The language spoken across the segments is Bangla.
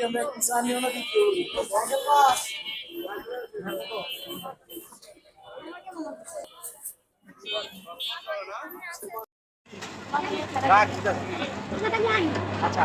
আমরা একটু চা নিও না কিন্তু আচ্ছা।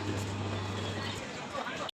Yeah.